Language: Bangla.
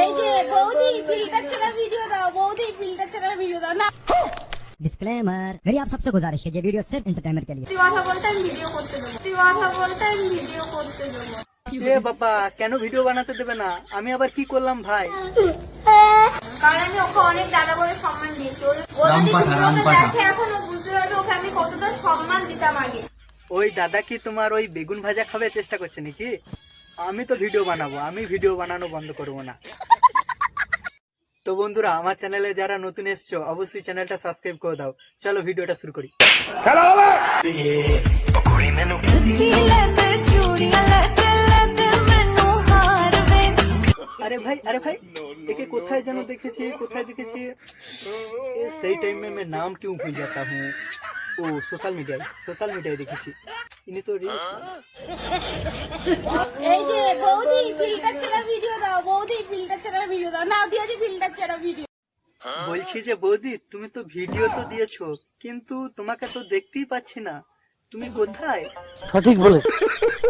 এই যে বৌদি ফিল্টার ছাড়া ভিডিও দাও বৌদি ফিল্টার ছাড়া ভিডিও দাও না डिस्क्लेमर मेरी आप सबसे गुजारिश है ये वीडियो सिर्फ एंटरटेनमेंट के लिए তুই কথা বলতে আমি ভিডিও করতে দেবো তুই কথা বলতে আমি ভিডিও করতে দেবো এ বাবা কেন ভিডিও বানাতে দেবে না আমি আবার কি করলাম ভাই কারণ আমি ওকে অনেক দাদা বলে সম্মান দিয়েছি ও ও যদি ভিডিওটা দেখে এখন ও বুঝতে পারবে ওকে আমি কতটা সম্মান দিতাম আগে ওই দাদা কি তোমার ওই বেগুন ভাজা খাবে চেষ্টা করছে নাকি আমি তো ভিডিও বানাবো আমি ভিডিও বানানো বন্ধ করব না। তো বন্ধুরা আমার চ্যানেলে যারা নতুন এসছো অবশ্যই চ্যানেলটা সাবস্ক্রাইব করে দাও। চলো ভিডিওটা শুরু করি। আরে ভাই আরে ভাই একে কোথায় যেন দেখেছি কোথায় দেখেছি? সেই টাইমে मैं नाम क्यों भूल जाता हूँ? ও সোশ্যাল মিডিয়ায় সোশ্যাল মিডিয়ায় দেখেছি। ইনি তো রিলস বৌদি ফিল্টার ছাড়া ভিডিও দাও বৌদি ফিল্টার ছাড়া ভিডিও দাও। না দিয়েছি ফিল্টার ছাড়া ভিডিও বলছি যে বৌদি তুমি তো ভিডিও তো দিয়েছ কিন্তু তোমাকে তো দেখতেই পাচ্ছি না। তুমি কোথায়?